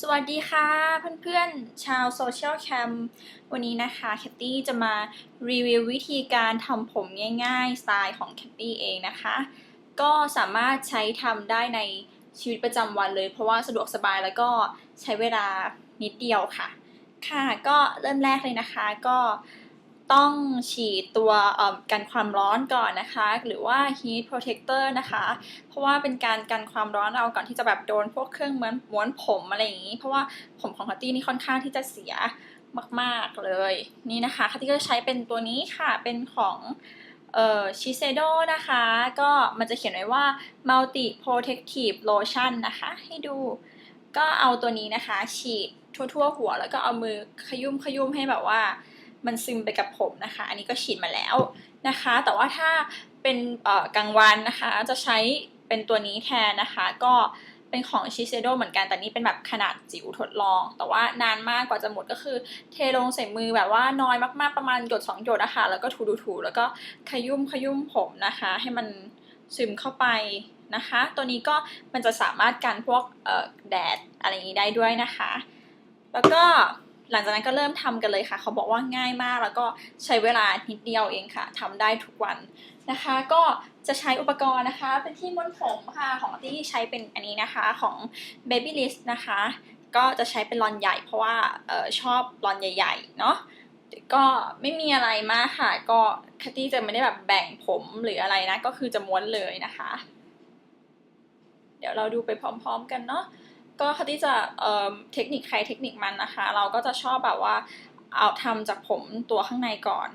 สวัสดีค่ะเพื่อนๆ ชาวโซเชียลแคมวันนี้นะคะแคตตี้จะมารีวิววิธีการทำผมง่ายๆ สไตล์ของแคตตี้เองนะคะ ก็สามารถใช้ทำได้ในชีวิตประจำวันเลย เพราะว่าสะดวกสบายแล้วก็ใช้เวลานิดเดียวค่ะ ค่ะก็เริ่มแรกเลยนะคะก็ ต้องฉีดตัวกันความร้อนก่อนนะคะ หรือว่า heat protector นะคะ เพราะว่าเป็นการกันความร้อนเราก่อนที่จะแบบโดนพวกเครื่องม้วนม้วนผมอะไรอย่างนี้ เพราะว่าผมของคัตตี้นี่ค่อนข้างที่จะเสียมากๆเลยนี่นะคะคัตตี้ก็ใช้เป็นตัวนี้ค่ะเป็นของเอ่อชิเซโดนะคะ ก็มันจะเขียนไว้ว่า multi protective lotion นะคะ ให้ดูก็เอาตัวนี้นะคะ ฉีดทั่วๆ หัวแล้วก็เอามือขยุ่มขยุ่มให้แบบว่า มันซึมไปกับผมนะคะ อันนี้ก็ฉีดมาแล้วนะคะ แต่ว่าถ้าเป็นกลางวันนะคะจะใช้เป็นตัวนี้แทนนะคะ ก็เป็นของชิเซโดเหมือนกัน แต่นี่เป็นแบบขนาดจิ๋วทดลอง แต่ว่านานมากกว่าจะหมดก็คือ เทลงใส่มือแบบว่าน้อยมากๆประมาณหยดสองหยดนะคะ แล้วก็ถูๆๆแล้วก็ขยุ่มขยุ่มผมนะคะ ให้มันซึมเข้าไปนะคะ ตัวนี้ก็มันจะสามารถกันพวกแดดอะไรอย่างนี้ได้ด้วยนะคะ แล้วก็ หลังจากนั้นก็เริ่มทำกันเลยค่ะ เขาบอกว่าง่ายมากแล้วก็ใช้เวลานิดเดียวเองค่ะทำได้ทุกวันนะคะ ก็จะใช้อุปกรณ์นะคะ เป็นที่ม้วนผมค่ะ ของที่ใช้เป็นอันนี้นะคะของ Babyliss นะคะ ก็จะใช้เป็นรอนใหญ่เพราะว่าออชอบรอนใหญ่ๆเนาะก็ไม่มีอะไรมากค่ะ ก็คัตตี้จะไม่ได้แบบแบ่งผมหรืออะไรนะ ก็คือจะม้วนเลยนะคะ เดี๋ยวเราดูไปพร้อม ๆ กันเนาะ ก็คัตตี้จะเอ่อเทคนิคใครเทคนิคมันนะคะ เราก็จะชอบแบบว่าเอาทำจากผมตัวข้างในก่อน